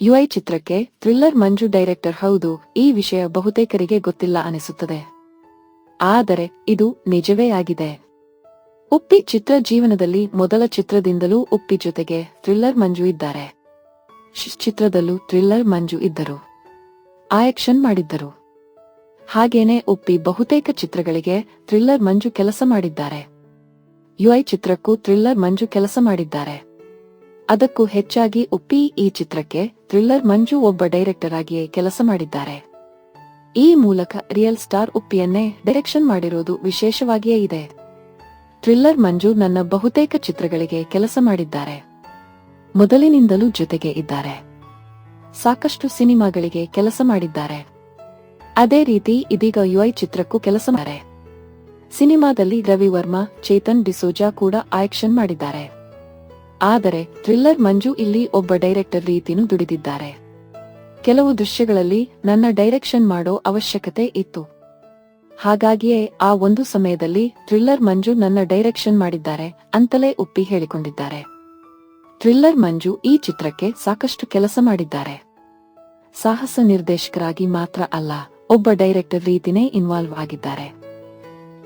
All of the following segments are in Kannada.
ಯುಐ ಚಿತ್ರಕ್ಕೆ ಥ್ರಿಲ್ಲರ್ ಮಂಜು ಡೈರೆಕ್ಟರ್ ಹೌದು, ಈ ವಿಷಯ ಬಹುತೇಕರಿಗೆ ಗೊತ್ತಿಲ್ಲ ಅನಿಸುತ್ತದೆ. ಆದರೆ ಇದು ನಿಜವೇ ಆಗಿದೆ. ಉಪ್ಪಿ ಚಿತ್ರ ಜೀವನದಲ್ಲಿ ಮೊದಲ ಚಿತ್ರದಿಂದಲೂ ಉಪ್ಪಿ ಜೊತೆಗೆ ಥ್ರಿಲ್ಲರ್ ಮಂಜು ಇದ್ದಾರೆ. ಚಿತ್ರದಲ್ಲೂ ಥ್ರಿಲ್ಲರ್ ಮಂಜು ಇದ್ದರು. ಆಯಕ್ಷನ್ ಮಾಡಿದ್ದರು. ಹಾಗೇನೆ ಉಪ್ಪಿ ಬಹುತೇಕ ಚಿತ್ರಗಳಿಗೆ ಥ್ರಿಲ್ಲರ್ ಮಂಜು ಕೆಲಸ ಮಾಡಿದ್ದಾರೆ. ಯುಐ ಚಿತ್ರಕ್ಕೂ ಥ್ರಿಲ್ಲರ್ ಮಂಜು ಕೆಲಸ ಮಾಡಿದ್ದಾರೆ. ಅದಕ್ಕೂ ಹೆಚ್ಚಾಗಿ ಉಪ್ಪಿ ಈ ಚಿತ್ರಕ್ಕೆ ಥ್ರಿಲ್ಲರ್ ಮಂಜು ಒಬ್ಬ ಡೈರೆಕ್ಟರ್ ಆಗಿಯೇ ಕೆಲಸ ಮಾಡಿದ್ದಾರೆ. ಈ ಮೂಲಕ ರಿಯಲ್ ಸ್ಟಾರ್ ಉಪ್ಪಿಯನ್ನೇ ಡೈರೆಕ್ಷನ್ ಮಾಡಿರೋದು ವಿಶೇಷವಾಗಿಯೇ ಇದೆ. ಥ್ರಿಲ್ಲರ್ ಮಂಜು ನನ್ನ ಬಹುತೇಕ ಚಿತ್ರಗಳಿಗೆ ಕೆಲಸ ಮಾಡಿದ್ದಾರೆ. ಮೊದಲಿನಿಂದಲೂ ಜೊತೆಗೆ ಇದ್ದಾರೆ. ಸಾಕಷ್ಟು ಸಿನಿಮಾಗಳಿಗೆ ಕೆಲಸ ಮಾಡಿದ್ದಾರೆ. ಅದೇ ರೀತಿ ಇದೀಗ ಯುಐ ಚಿತ್ರಕ್ಕೂ ಕೆಲಸ ಮಾಡಿದ್ದಾರೆ. ಸಿನಿಮಾದಲ್ಲಿ ರವಿ ವರ್ಮಾ ಚೇತನ್ ಡಿಸೋಜಾ ಕೂಡ ಆಕ್ಷನ್ ಮಾಡಿದ್ದಾರೆ. ಆದರೆ ಥ್ರಿಲ್ಲರ್ ಮಂಜು ಇಲ್ಲಿ ಒಬ್ಬ ಡೈರೆಕ್ಟರ್ ರೀತಿನೂ ದುಡಿದಿದ್ದಾರೆ. ಕೆಲವು ದೃಶ್ಯಗಳಲ್ಲಿ ನನ್ನ ಡೈರೆಕ್ಷನ್ ಮಾಡೋ ಅವಶ್ಯಕತೆ ಇತ್ತು. ಹಾಗಾಗಿಯೇ ಆ ಒಂದು ಸಮಯದಲ್ಲಿ ಥ್ರಿಲ್ಲರ್ ಮಂಜು ನನ್ನ ಡೈರೆಕ್ಷನ್ ಮಾಡಿದ್ದಾರೆ ಅಂತಲೇ ಉಪ್ಪಿ ಹೇಳಿಕೊಂಡಿದ್ದಾರೆ. ಥ್ರಿಲ್ಲರ್ ಮಂಜು ಈ ಚಿತ್ರಕ್ಕೆ ಸಾಕಷ್ಟು ಕೆಲಸ ಮಾಡಿದ್ದಾರೆ. ಸಾಹಸ ನಿರ್ದೇಶಕರಾಗಿ ಮಾತ್ರ ಅಲ್ಲ, ಒಬ್ಬ ಡೈರೆಕ್ಟರ್ ರೀತಿನೇ ಇನ್ವಾಲ್ವ್ ಆಗಿದ್ದಾರೆ.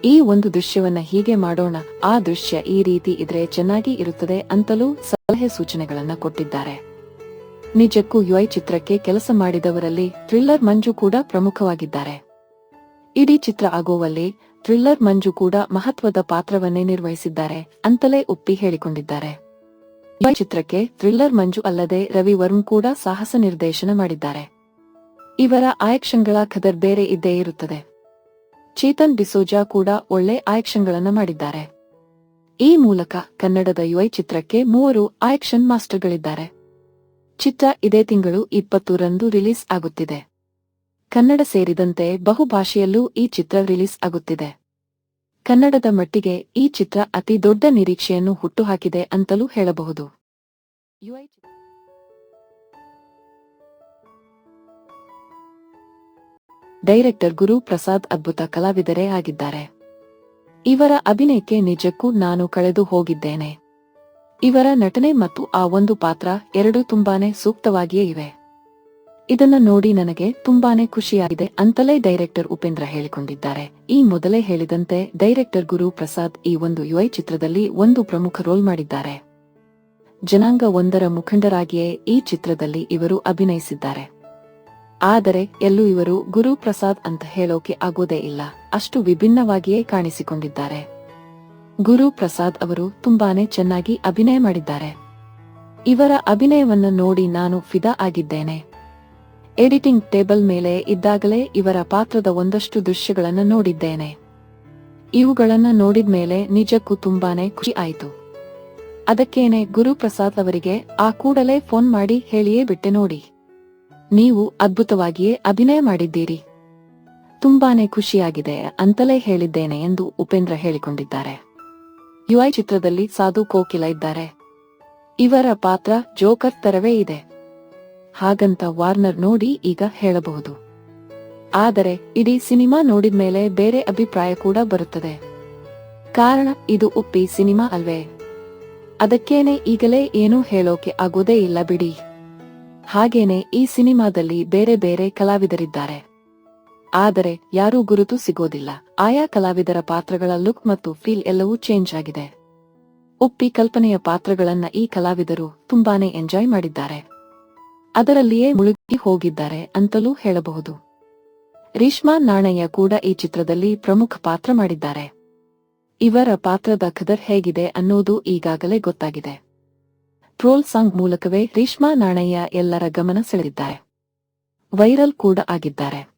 ಈ ಒಂದು ದೃಶ್ಯವನ್ನ ಹೀಗೆ ಮಾಡೋಣ. ಆ ದೃಶ್ಯ ಈ ರೀತಿ ಇದ್ರೆ ಚೆನ್ನಾಗಿ ಇರುತ್ತದೆ ಅಂತಲೂ ಸಲಹೆ ಸೂಚನೆಗಳನ್ನ ಕೊಟ್ಟಿದ್ದಾರೆ. ನಿಜಕ್ಕೂ ಯುಐ ಚಿತ್ರಕ್ಕೆ ಕೆಲಸ ಮಾಡಿದವರಲ್ಲಿ ಥ್ರಿಲ್ಲರ್ ಮಂಜು ಕೂಡ ಪ್ರಮುಖವಾಗಿದ್ದಾರೆ. ಇಡೀ ಚಿತ್ರ ಆಗುವಲ್ಲಿ ಥ್ರಿಲ್ಲರ್ ಮಂಜು ಕೂಡ ಮಹತ್ವದ ಪಾತ್ರವನ್ನೇ ನಿರ್ವಹಿಸಿದ್ದಾರೆ ಅಂತಲೇ ಒಪ್ಪಿ ಹೇಳಿಕೊಂಡಿದ್ದಾರೆ. ಈ ಚಿತ್ರಕ್ಕೆ ಥ್ರಿಲ್ಲರ್ ಮಂಜು ಅಲ್ಲದೆ ರವಿ ವರ್ಮ್ ಕೂಡ ಸಾಹಸ ನಿರ್ದೇಶನ ಮಾಡಿದ್ದಾರೆ. ಇವರ ಆಯಕ್ಷನ್ಗಳ ಖದರ್ ಬೇರೆ ಇದ್ದೇ ಇರುತ್ತದೆ. ಚೇತನ್ ಡಿಸೋಜಾ ಕೂಡ ಒಳ್ಳೆ ಆಯಕ್ಷನ್ಗಳನ್ನ ಮಾಡಿದ್ದಾರೆ. ಈ ಮೂಲಕ ಕನ್ನಡದ ಯುಐ ಚಿತ್ರಕ್ಕೆ ಮೂವರು ಆಯಕ್ಷನ್ ಮಾಸ್ಟರ್ಗಳಿದ್ದಾರೆ. ಚಿತ್ರ ಇದೇ ತಿಂಗಳು ಇಪ್ಪತ್ತರಂದು ರಿಲೀಸ್ ಆಗುತ್ತಿದೆ. ಕನ್ನಡ ಸೇರಿದಂತೆ ಬಹುಭಾಷೆಯಲ್ಲೂ ಈ ಚಿತ್ರ ರಿಲೀಸ್ ಆಗುತ್ತಿದೆ. ಕನ್ನಡದ ಮಟ್ಟಿಗೆ ಈ ಚಿತ್ರ ಅತಿ ದೊಡ್ಡ ನಿರೀಕ್ಷೆಯನ್ನು ಹುಟ್ಟುಹಾಕಿದೆ ಅಂತಲೂ ಹೇಳಬಹುದು. ಯುಐ ಡೈರೆಕ್ಟರ್ ಗುರು ಪ್ರಸಾದ್ ಅದ್ಭುತ ಕಲಾವಿದರೇ ಆಗಿದ್ದಾರೆ. ಇವರ ಅಭಿನಯಕ್ಕೆ ನಿಜಕ್ಕೂ ನಾನು ಕಳೆದು ಹೋಗಿದ್ದೇನೆ. ಇವರ ನಟನೆ ಮತ್ತು ಆ ಒಂದು ಪಾತ್ರ ಎರಡೂ ತುಂಬಾನೇ ಸೂಕ್ತವಾಗಿಯೇ ಇವೆ. ಇದನ್ನ ನೋಡಿ ನನಗೆ ತುಂಬಾನೇ ಖುಷಿಯಾಗಿದೆ ಅಂತಲೇ ಡೈರೆಕ್ಟರ್ ಉಪೇಂದ್ರ ಹೇಳಿಕೊಂಡಿದ್ದಾರೆ. ಈ ಮೊದಲೇ ಹೇಳಿದಂತೆ ಡೈರೆಕ್ಟರ್ ಗುರು ಪ್ರಸಾದ್ ಈ ಒಂದು ಯುಐ ಚಿತ್ರದಲ್ಲಿ ಒಂದು ಪ್ರಮುಖ ರೋಲ್ ಮಾಡಿದ್ದಾರೆ. ಜನಾಂಗ ಒಂದರ ಮುಖಂಡರಾಗಿಯೇ ಈ ಚಿತ್ರದಲ್ಲಿ ಇವರು ಅಭಿನಯಿಸಿದ್ದಾರೆ. ಆದರೆ ಎಲ್ಲೂ ಇವರು ಗುರು ಪ್ರಸಾದ್ ಅಂತ ಹೇಳೋಕೆ ಆಗೋದೇ ಇಲ್ಲ. ಅಷ್ಟು ವಿಭಿನ್ನವಾಗಿಯೇ ಕಾಣಿಸಿಕೊಂಡಿದ್ದಾರೆ. ಗುರು ಪ್ರಸಾದ್ ಅವರು ತುಂಬಾನೇ ಚೆನ್ನಾಗಿ ಅಭಿನಯ ಮಾಡಿದ್ದಾರೆ. ಇವರ ಅಭಿನಯವನ್ನು ನೋಡಿ ನಾನು ಫಿದಾ ಆಗಿದ್ದೇನೆ. ಎಡಿಟಿಂಗ್ ಟೇಬಲ್ ಮೇಲೆ ಇದ್ದಾಗಲೇ ಇವರ ಪಾತ್ರದ ಒಂದಷ್ಟು ದೃಶ್ಯಗಳನ್ನು ನೋಡಿದ್ದೇನೆ. ಇವುಗಳನ್ನು ನೋಡಿದ ಮೇಲೆ ನಿಜಕ್ಕೂ ತುಂಬಾನೇ ಖುಷಿ ಆಯಿತು. ಅದಕ್ಕೇನೆ ಗುರುಪ್ರಸಾದ್ ಅವರಿಗೆ ಆ ಕೂಡಲೇ ಫೋನ್ ಮಾಡಿ ಹೇಳಿಯೇ ಬಿಟ್ಟೆ ನೋಡಿ. ನೀವು ಅದ್ಭುತವಾಗಿಯೇ ಅಭಿನಯ ಮಾಡಿದ್ದೀರಿ. ತುಂಬಾನೇ ಖುಷಿಯಾಗಿದೆ ಅಂತಲೇ ಹೇಳಿದ್ದೇನೆ ಎಂದು ಉಪೇಂದ್ರ ಹೇಳಿಕೊಂಡಿದ್ದಾರೆ. ಯುಐ ಚಿತ್ರದಲ್ಲಿ ಸಾಧು ಕೋಕಿಲ ಇದ್ದಾರೆ. ಇವರ ಪಾತ್ರ ಜೋಕರ್ ತರವೇ ಇದೆ. ಹಾಗಂತ ವಾರ್ನರ್ ನೋಡಿ ಈಗ ಹೇಳಬಹುದು. ಆದರೆ ಇಡೀ ಸಿನಿಮಾ ನೋಡಿದ ಮೇಲೆ ಬೇರೆ ಅಭಿಪ್ರಾಯ ಕೂಡ ಬರುತ್ತದೆ. ಕಾರಣ ಇದು ಉಪ್ಪಿ ಸಿನಿಮಾ ಅಲ್ವೇ? ಅದಕ್ಕೇನೆ ಈಗಲೇ ಏನೂ ಹೇಳೋಕೆ ಆಗೋದೇ ಇಲ್ಲ ಬಿಡಿ. ಹಾಗೇನೆ ಈ ಸಿನಿಮಾದಲ್ಲಿ ಬೇರೆ ಬೇರೆ ಕಲಾವಿದರಿದ್ದಾರೆ. ಆದರೆ ಯಾರೂ ಗುರುತು ಸಿಗೋದಿಲ್ಲ. ಆಯಾ ಕಲಾವಿದರ ಪಾತ್ರಗಳ ಲುಕ್ ಮತ್ತು ಫೀಲ್ ಎಲ್ಲವೂ ಚೇಂಜ್ ಆಗಿದೆ. ಉಪ್ಪಿ ಕಲ್ಪನೆಯ ಪಾತ್ರಗಳನ್ನ ಈ ಕಲಾವಿದರು ತುಂಬಾನೇ ಎಂಜಾಯ್ ಮಾಡಿದ್ದಾರೆ. ಅದರಲ್ಲಿಯೇ ಮುಳುಗಿ ಹೋಗಿದ್ದಾರೆ ಅಂತಲೂ ಹೇಳಬಹುದು. ರೀಷ್ಮಾ ನಾಣಯ್ಯ ಕೂಡ ಈ ಚಿತ್ರದಲ್ಲಿ ಪ್ರಮುಖ ಪಾತ್ರ ಮಾಡಿದ್ದಾರೆ. ಇವರ ಪಾತ್ರದ ಖದರ್ ಹೇಗಿದೆ ಅನ್ನೋದು ಈಗಾಗಲೇ ಗೊತ್ತಾಗಿದೆ. ಟ್ರೋಲ್ ಸಾಂಗ್ ಮೂಲಕವೇ ರೇಷ್ಮಾ ನಾಣಯ್ಯ ಎಲ್ಲರ ಗಮನ ಸೆಳೆದಿದ್ದಾರೆ. ವೈರಲ್ ಕೂಡ ಆಗಿದ್ದಾರೆ.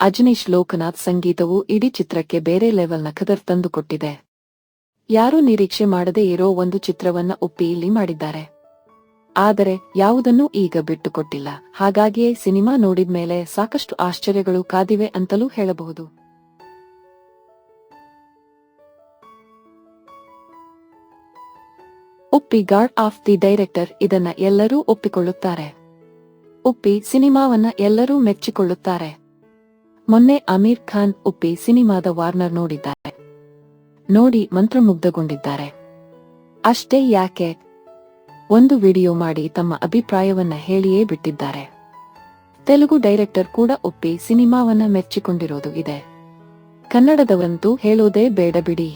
ಅಜನೀಶ್ ಲೋಕನಾಥ್ ಸಂಗೀತವು ಇಡೀ ಚಿತ್ರಕ್ಕೆ ಬೇರೆ ಲೆವೆಲ್ನ ಖದರ್ ತಂದುಕೊಟ್ಟಿದೆ ಯಾರೂ ನಿರೀಕ್ಷೆ ಮಾಡದೇ ಇರೋ ಒಂದು ಚಿತ್ರವನ್ನ ಒಪ್ಪಿ ಇಲ್ಲಿ ಮಾಡಿದ್ದಾರೆ. ಆದರೆ ಯಾವುದನ್ನೂ ಈಗ ಬಿಟ್ಟುಕೊಟ್ಟಿಲ್ಲ. ಹಾಗಾಗಿಯೇ ಸಿನಿಮಾ ನೋಡಿದ್ಮೇಲೆ ಸಾಕಷ್ಟು ಆಶ್ಚರ್ಯಗಳು ಕಾದಿವೆ ಅಂತಲೂ ಹೇಳಬಹುದು. Uppi god of the director ಇದನ್ನ ಎಲ್ಲರೂ ಒಪ್ಪಿಕೊಳ್ಳುತ್ತಾರೆ. ಉಪ್ಪಿ ಸಿನಿಮಾವನ್ನ ಎಲ್ಲರೂ ಮೆಚ್ಚಿಕೊಳ್ಳುತ್ತಾರೆ. ಮೊನ್ನೆ ಅಮೀರ್ ಖಾನ್ ಉಪ್ಪಿ ಸಿನಿಮಾದ ವಾರ್ನರ್ ನೋಡಿದ್ದಾರೆ. ನೋಡಿ ಮಂತ್ರಮುಗ್ಧಗೊಂಡಿದ್ದಾರೆ. ಅಷ್ಟೇ ಯಾಕೆ? ಒಂದು ವಿಡಿಯೋ ಮಾಡಿ ತಮ್ಮ ಅಭಿಪ್ರಾಯವನ್ನ ಹೇಳಿಯೇ ಬಿಟ್ಟಿದ್ದಾರೆ. ತೆಲುಗು ಡೈರೆಕ್ಟರ್ ಕೂಡ ಒಪ್ಪಿ ಸಿನಿಮಾವನ್ನ ಮೆಚ್ಚಿಕೊಂಡಿರೋದು ಇದೆ. ಕನ್ನಡದವರಂತೂ ಹೇಳೋದೇ ಬೇಡ ಬಿಡಿ.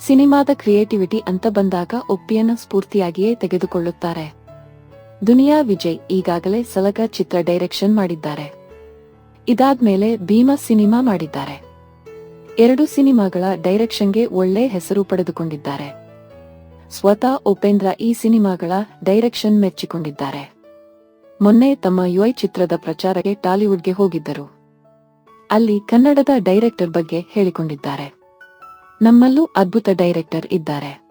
ಸಿನಿಮಾದ ಕ್ರಿಯೇಟಿವಿಟಿ ಅಂತ ಬಂದಾಗ ಒಪ್ಪಿಯನ್ನು ಸ್ಫೂರ್ತಿಯಾಗಿಯೇ ತೆಗೆದುಕೊಳ್ಳುತ್ತಾರೆ. ದುನಿಯಾ ವಿಜಯ್ ಈಗಾಗಲೇ ಸಲಗ ಚಿತ್ರ ಡೈರೆಕ್ಷನ್ ಮಾಡಿದ್ದಾರೆ. ಇದಾದ್ಮೇಲೆ ಭೀಮಾ ಸಿನಿಮಾ ಮಾಡಿದ್ದಾರೆ. ಎರಡು ಸಿನಿಮಾಗಳ ಡೈರೆಕ್ಷನ್ಗೆ ಒಳ್ಳೆ ಹೆಸರು ಪಡೆದುಕೊಂಡಿದ್ದಾರೆ. ಸ್ವತಃ ಉಪೇಂದ್ರ ಈ ಸಿನಿಮಾಗಳ ಡೈರೆಕ್ಷನ್ ಮೆಚ್ಚಿಕೊಂಡಿದ್ದಾರೆ. ಮೊನ್ನೆ ತಮ್ಮ ಯುಐ ಚಿತ್ರದ ಪ್ರಚಾರಕ್ಕೆ ಟಾಲಿವುಡ್ಗೆ ಹೋಗಿದ್ದರು. ಅಲ್ಲಿ ಕನ್ನಡದ ಡೈರೆಕ್ಟರ್ ಬಗ್ಗೆ ಹೇಳಿಕೊಂಡಿದ್ದಾರೆ. ನಮ್ಮಲ್ಲೂ ಅದ್ಭುತ ಡೈರೆಕ್ಟರ್ ಇದ್ದಾರೆ.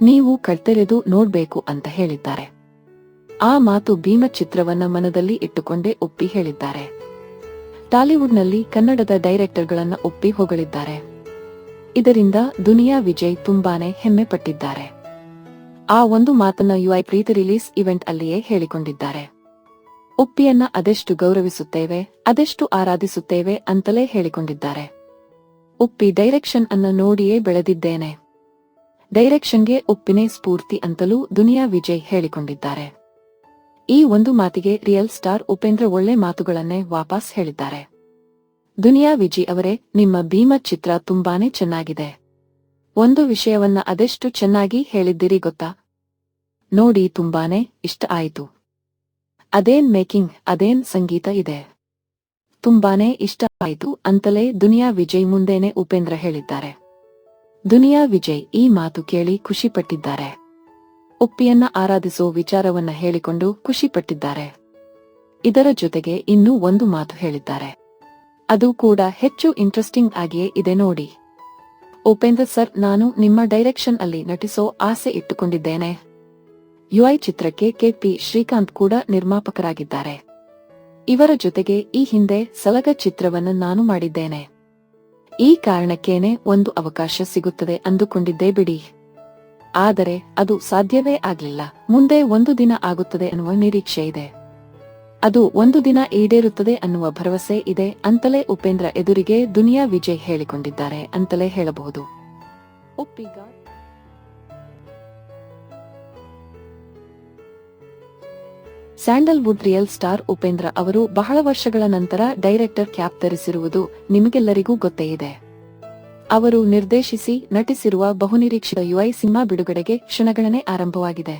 ನೀವು ಕಳ್ತೆರೆದು ನೋಡ್ಬೇಕು ಅಂತ ಹೇಳಿದ್ದಾರೆ. ಆ ಮಾತು ಭೀಮ ಚಿತ್ರವನ್ನ ಮನದಲ್ಲಿ ಇಟ್ಟುಕೊಂಡೇ ಒಪ್ಪಿ ಹೇಳಿದ್ದಾರೆ. ಟಾಲಿವುಡ್ನಲ್ಲಿ ಕನ್ನಡದ ಡೈರೆಕ್ಟರ್ಗಳನ್ನ ಒಪ್ಪಿ ಹೊಗಳಿದ್ದಾರೆ. ಇದರಿಂದ ದುನಿಯಾ ವಿಜಯ್ ತುಂಬಾನೇ ಹೆಮ್ಮೆ ಪಟ್ಟಿದ್ದಾರೆ ಆ ಒಂದು ಮಾತನ್ನ ಯುಐ ಪ್ರೀತಿ ರಿಲೀಸ್ ಇವೆಂಟ್ ಅಲ್ಲಿಯೇ ಹೇಳಿಕೊಂಡಿದ್ದಾರೆ. ಒಪ್ಪಿಯನ್ನ ಅದೆಷ್ಟು ಗೌರವಿಸುತ್ತೇವೆ, ಅದೆಷ್ಟು ಆರಾಧಿಸುತ್ತೇವೆ ಅಂತಲೇ ಹೇಳಿಕೊಂಡಿದ್ದಾರೆ. ಉಪ್ಪಿ ಡೈರೆಕ್ಷನ್ ಅನ್ನ ನೋಡಿಯೇ ಬೆಳೆದಿದ್ದೇನೆ. ಡೈರೆಕ್ಷನ್ಗೆ ಉಪ್ಪಿನೇ ಸ್ಫೂರ್ತಿ ಅಂತಲೂ ದುನಿಯಾ ವಿಜಯ್ ಹೇಳಿಕೊಂಡಿದ್ದಾರೆ. ಈ ಒಂದು ಮಾತಿಗೆ ರಿಯಲ್ ಸ್ಟಾರ್ ಉಪೇಂದ್ರ ಒಳ್ಳೆ ಮಾತುಗಳನ್ನೇ ವಾಪಸ್ ಹೇಳಿದ್ದಾರೆ. ದುನಿಯಾ ವಿಜಿ ಅವರೇ, ನಿಮ್ಮ ಭೀಮ ಚಿತ್ರ ತುಂಬಾನೇ ಚೆನ್ನಾಗಿದೆ. ಒಂದು ವಿಷಯವನ್ನ ಅದೆಷ್ಟು ಚೆನ್ನಾಗಿ ಹೇಳಿದ್ದೀರಿ ಗೊತ್ತಾ? ನೋಡಿ ತುಂಬಾನೇ ಇಷ್ಟ ಆಯಿತು. ಅದೇನ್ ಮೇಕಿಂಗ್, ಅದೇನ್ ಸಂಗೀತ ಇದೆ. ತುಂಬಾನೇ ಇಷ್ಟ ಆಯಿತು ಅಂತಲೇ ದುನಿಯಾ ವಿಜಯ್ ಮುಂದೇನೆ ಉಪೇಂದ್ರ ಹೇಳಿದ್ದಾರೆ. ದುನಿಯಾ ವಿಜಯ್ ಈ ಮಾತು ಕೇಳಿ ಖುಷಿಪಟ್ಟಿದ್ದಾರೆ. ಉಪ್ಪಿಯನ್ನ ಆರಾಧಿಸೋ ವಿಚಾರವನ್ನ ಹೇಳಿಕೊಂಡು ಖುಷಿಪಟ್ಟಿದ್ದಾರೆ. ಇದರ ಜೊತೆಗೆ ಇನ್ನೂ ಒಂದು ಮಾತು ಹೇಳಿದ್ದಾರೆ. ಅದು ಕೂಡ ಹೆಚ್ಚು ಇಂಟ್ರೆಸ್ಟಿಂಗ್ ಆಗಿಯೇ ಇದೆ ನೋಡಿ. ಉಪೇಂದ್ರ ಸರ್, ನಾನು ನಿಮ್ಮ ಡೈರೆಕ್ಷನ್ ಅಲ್ಲಿ ನಟಿಸೋ ಆಸೆ ಇಟ್ಟುಕೊಂಡಿದ್ದೇನೆ. ಯುಐ ಚಿತ್ರಕ್ಕೆ ಕೆಪಿ ಶ್ರೀಕಾಂತ್ ಕೂಡ ನಿರ್ಮಾಪಕರಾಗಿದ್ದಾರೆ. ಇವರ ಜೊತೆಗೆ ಈ ಹಿಂದೆ ಸಲಗ ಚಿತ್ರವನ್ನು ನಾನು ಮಾಡಿದ್ದೇನೆ. ಈ ಕಾರಣಕ್ಕೇನೆ ಒಂದು ಅವಕಾಶ ಸಿಗುತ್ತದೆ ಅಂದುಕೊಂಡಿದ್ದೇ ಬಿಡಿ. ಆದರೆ ಅದು ಸಾಧ್ಯವೇ ಆಗಲಿಲ್ಲ. ಮುಂದೆ ಒಂದು ದಿನ ಆಗುತ್ತದೆ ಅನ್ನುವ ನಿರೀಕ್ಷೆ ಇದೆ. ಅದು ಒಂದು ದಿನ ಈಡೇರುತ್ತದೆ ಅನ್ನುವ ಭರವಸೆ ಇದೆ ಅಂತಲೇ ಉಪೇಂದ್ರ ಎದುರಿಗೆ ದುನಿಯಾ ವಿಜಯ್ ಹೇಳಿಕೊಂಡಿದ್ದಾರೆ ಅಂತಲೇ ಹೇಳಬಹುದು. ಸ್ಯಾಂಡಲ್ವುಡ್ ರಿಯಲ್ ಸ್ಟಾರ್ ಉಪೇಂದ್ರ ಅವರು ಬಹಳ ವರ್ಷಗಳ ನಂತರ ಡೈರೆಕ್ಟರ್ ಕ್ಯಾಪ್ ಧರಿಸಿರುವುದು ನಿಮಗೆಲ್ಲರಿಗೂ ಗೊತ್ತೇ ಇದೆ. ಅವರು ನಿರ್ದೇಶಿಸಿ ನಟಿಸಿರುವ ಬಹುನಿರೀಕ್ಷಿತ ಯುಐ ಸಿನಿಮಾ ಬಿಡುಗಡೆಗೆ ಕ್ಷಣಗಣನೆ ಆರಂಭವಾಗಿದೆ.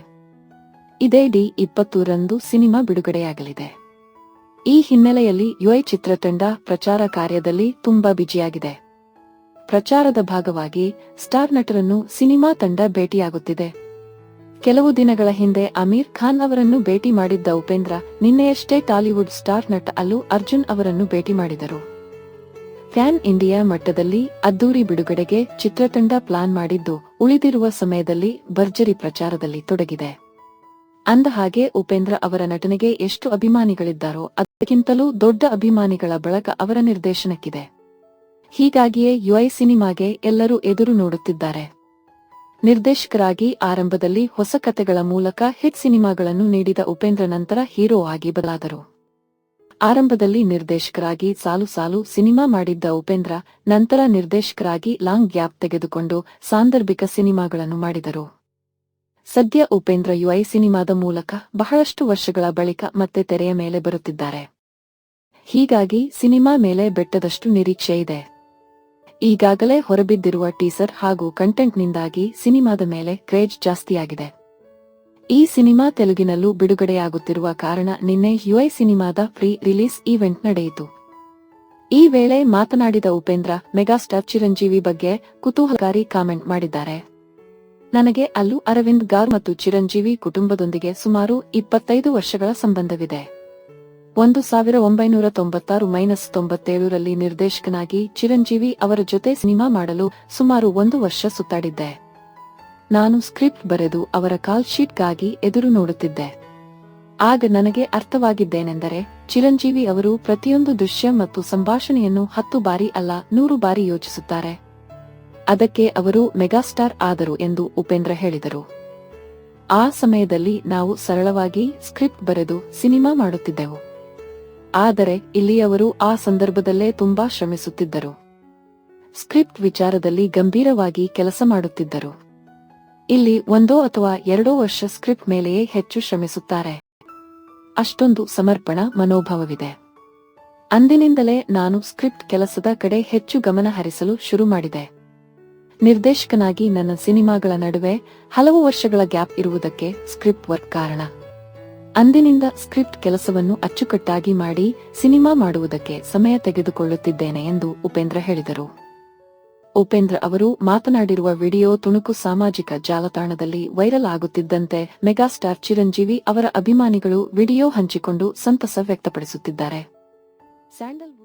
ಇದೇ ಡಿ ಇಪ್ಪತ್ತೂರಂದು ಸಿನಿಮಾ ಬಿಡುಗಡೆಯಾಗಲಿದೆ. ಈ ಹಿನ್ನೆಲೆಯಲ್ಲಿ ಯುಐ ಚಿತ್ರತಂಡ ಪ್ರಚಾರ ಕಾರ್ಯದಲ್ಲಿ ತುಂಬಾ ಬಿಜಿಯಾಗಿದೆ ಪ್ರಚಾರದ ಭಾಗವಾಗಿ ಸ್ಟಾರ್ ನಟರನ್ನು ಸಿನಿಮಾ ತಂಡ ಭೇಟಿಯಾಗುತ್ತಿದೆ. ಕೆಲವು ದಿನಗಳ ಹಿಂದೆ ಅಮೀರ್ ಖಾನ್ ಅವರನ್ನು ಭೇಟಿ ಮಾಡಿದ್ದ ಉಪೇಂದ್ರ, ನಿನ್ನೆಯಷ್ಟೇ ಟಾಲಿವುಡ್ ಸ್ಟಾರ್ ನಟ ಅಲ್ಲು ಅರ್ಜುನ್ ಅವರನ್ನು ಭೇಟಿ ಮಾಡಿದರು. ಫ್ಯಾನ್ ಇಂಡಿಯಾ ಮಟ್ಟದಲ್ಲಿ ಅದ್ದೂರಿ ಬಿಡುಗಡೆಗೆ ಚಿತ್ರತಂಡ ಪ್ಲಾನ್ ಮಾಡಿದ್ದು, ಉಳಿದಿರುವ ಸಮಯದಲ್ಲಿ ಭರ್ಜರಿ ಪ್ರಚಾರದಲ್ಲಿ ತೊಡಗಿದೆ. ಅಂದ ಹಾಗೆ ಉಪೇಂದ್ರ ಅವರ ನಟನೆಗೆ ಎಷ್ಟು ಅಭಿಮಾನಿಗಳಿದ್ದಾರೋ ಅದಕ್ಕಿಂತಲೂ ದೊಡ್ಡ ಅಭಿಮಾನಿಗಳ ಬಳಗ ಅವರ ನಿರ್ದೇಶನಕ್ಕಿದೆ. ಹೀಗಾಗಿಯೇ ಯುಐ ಸಿನಿಮಾಗೆ ಎಲ್ಲರೂ ಎದುರು ನೋಡುತ್ತಿದ್ದಾರೆ. ನಿರ್ದೇಶಕರಾಗಿ ಆರಂಭದಲ್ಲಿ ಹೊಸ ಕಥೆಗಳ ಮೂಲಕ ಹಿಟ್ ಸಿನಿಮಾಗಳನ್ನು ನೀಡಿದ ಉಪೇಂದ್ರ ನಂತರ ಹೀರೋ ಆಗಿ ಬದಲಾದರು. ಆರಂಭದಲ್ಲಿ ನಿರ್ದೇಶಕರಾಗಿ ಸಾಲು ಸಾಲು ಸಿನಿಮಾ ಮಾಡಿದ್ದ ಉಪೇಂದ್ರ ನಂತರ ನಿರ್ದೇಶಕರಾಗಿ ಲಾಂಗ್ ಗ್ಯಾಪ್ ತೆಗೆದುಕೊಂಡು ಸಾಂದರ್ಭಿಕ ಸಿನಿಮಾಗಳನ್ನು ಮಾಡಿದರು. ಸದ್ಯ ಉಪೇಂದ್ರ ಯುಐ ಸಿನಿಮಾದ ಮೂಲಕ ಬಹಳಷ್ಟು ವರ್ಷಗಳ ಬಳಿಕ ಮತ್ತೆ ತೆರೆಯ ಮೇಲೆ ಬರುತ್ತಿದ್ದಾರೆ. ಹೀಗಾಗಿ ಸಿನಿಮಾ ಮೇಲೆ ಬೆಟ್ಟದಷ್ಟು ನಿರೀಕ್ಷೆ ಇದೆ ಈಗಾಗಲೇ ಹೊರಬಿದ್ದಿರುವ ಟೀಸರ್ ಹಾಗೂ ಕಂಟೆಂಟ್ನಿಂದಾಗಿ ಸಿನಿಮಾದ ಮೇಲೆ ಕ್ರೇಜ್ ಜಾಸ್ತಿಯಾಗಿದೆ. ಈ ಸಿನಿಮಾ ತೆಲುಗಿನಲ್ಲೂ ಬಿಡುಗಡೆಯಾಗುತ್ತಿರುವ ಕಾರಣ ನಿನ್ನೆ ಯುಐ ಸಿನಿಮಾದ ಫ್ರೀ ರಿಲೀಸ್ ಈವೆಂಟ್ ನಡೆಯಿತು. ಈ ವೇಳೆ ಮಾತನಾಡಿದ ಉಪೇಂದ್ರ, ಮೆಗಾಸ್ಟಾರ್ ಚಿರಂಜೀವಿ ಬಗ್ಗೆ ಕುತೂಹಲಕಾರಿ ಕಾಮೆಂಟ್ ಮಾಡಿದ್ದಾರೆ. ನನಗೆ ಅಲ್ಲೂ ಅರವಿಂದ್ ಗಾರ್ ಮತ್ತು ಚಿರಂಜೀವಿ ಕುಟುಂಬದೊಂದಿಗೆ ಸುಮಾರು ಇಪ್ಪತ್ತೈದು ವರ್ಷಗಳ ಸಂಬಂಧವಿದೆ. ಒಂದು ಸಾವಿರ ಒಂಬೈನೂರ ತೊಂಬತ್ತಾರು ಮೈನಸ್ ತೊಂಬತ್ತೇಳರಲ್ಲಿ ನಿರ್ದೇಶಕನಾಗಿ ಚಿರಂಜೀವಿ ಅವರ ಜೊತೆ ಸಿನಿಮಾ ಮಾಡಲು ಸುಮಾರು ಒಂದು ವರ್ಷ ಸುತ್ತಾಡಿದ್ದೆ. ನಾನು ಸ್ಕ್ರಿಪ್ಟ್ ಬರೆದು ಅವರ ಕಾಲ್ ಶೀಟ್ಗಾಗಿ ಎದುರು ನೋಡುತ್ತಿದ್ದೆ. ಆಗ ನನಗೆ ಅರ್ಥವಾಗಿದ್ದೇನೆಂದರೆ, ಚಿರಂಜೀವಿ ಅವರು ಪ್ರತಿಯೊಂದು ದೃಶ್ಯ ಮತ್ತು ಸಂಭಾಷಣೆಯನ್ನು ಹತ್ತು ಬಾರಿ ಅಲ್ಲ, ನೂರು ಬಾರಿ ಯೋಚಿಸುತ್ತಾರೆ. ಅದಕ್ಕೆ ಅವರು ಮೆಗಾಸ್ಟಾರ್ ಆದರು ಎಂದು ಉಪೇಂದ್ರ ಹೇಳಿದರು. ಆ ಸಮಯದಲ್ಲಿ ನಾವು ಸರಳವಾಗಿ ಸ್ಕ್ರಿಪ್ಟ್ ಬರೆದು ಸಿನಿಮಾ ಮಾಡುತ್ತಿದ್ದೆವು. ಆದರೆ ಇಲ್ಲಿಯವರು ಆ ಸಂದರ್ಭದಲ್ಲೇ ತುಂಬಾ ಶ್ರಮಿಸುತ್ತಿದ್ದರು. ಸ್ಕ್ರಿಪ್ಟ್ ವಿಚಾರದಲ್ಲಿ ಗಂಭೀರವಾಗಿ ಕೆಲಸ ಮಾಡುತ್ತಿದ್ದರು. ಇಲ್ಲಿ ಒಂದೋ ಅಥವಾ ಎರಡೋ ವರ್ಷ ಸ್ಕ್ರಿಪ್ಟ್ ಮೇಲೆಯೇ ಹೆಚ್ಚು ಶ್ರಮಿಸುತ್ತಾರೆ. ಅಷ್ಟೊಂದು ಸಮರ್ಪಣ ಮನೋಭಾವವಿದೆ. ಅಂದಿನಿಂದಲೇ ನಾನು ಸ್ಕ್ರಿಪ್ಟ್ ಕೆಲಸದ ಕಡೆ ಹೆಚ್ಚು ಗಮನ ಹರಿಸಲು ಶುರು ಮಾಡಿದೆ. ನಿರ್ದೇಶಕನಾಗಿ ನನ್ನ ಸಿನಿಮಾಗಳ ನಡುವೆ ಹಲವು ವರ್ಷಗಳ ಗ್ಯಾಪ್ ಇರುವುದಕ್ಕೆ ಸ್ಕ್ರಿಪ್ಟ್ ವರ್ಕ್ ಕಾರಣ. ಅಂದಿನಿಂದ ಸ್ಕ್ರಿಪ್ಟ್ ಕೆಲಸವನ್ನು ಅಚ್ಚುಕಟ್ಟಾಗಿ ಮಾಡಿ ಸಿನಿಮಾ ಮಾಡುವುದಕ್ಕೆ ಸಮಯ ತೆಗೆದುಕೊಳ್ಳುತ್ತಿದ್ದೇನೆ ಎಂದು ಉಪೇಂದ್ರ ಹೇಳಿದರು. ಉಪೇಂದ್ರ ಅವರು ಮಾತನಾಡಿರುವ ವಿಡಿಯೋ ತುಣುಕು ಸಾಮಾಜಿಕ ಜಾಲತಾಣದಲ್ಲಿ ವೈರಲ್ ಆಗುತ್ತಿದ್ದಂತೆ ಮೆಗಾಸ್ಟಾರ್ ಚಿರಂಜೀವಿ ಅವರ ಅಭಿಮಾನಿಗಳು ವಿಡಿಯೋ ಹಂಚಿಕೊಂಡು ಸಂತಸ ವ್ಯಕ್ತಪಡಿಸುತ್ತಿದ್ದಾರೆ. ಸ್ಯಾಂಡಲ್ವುಡ್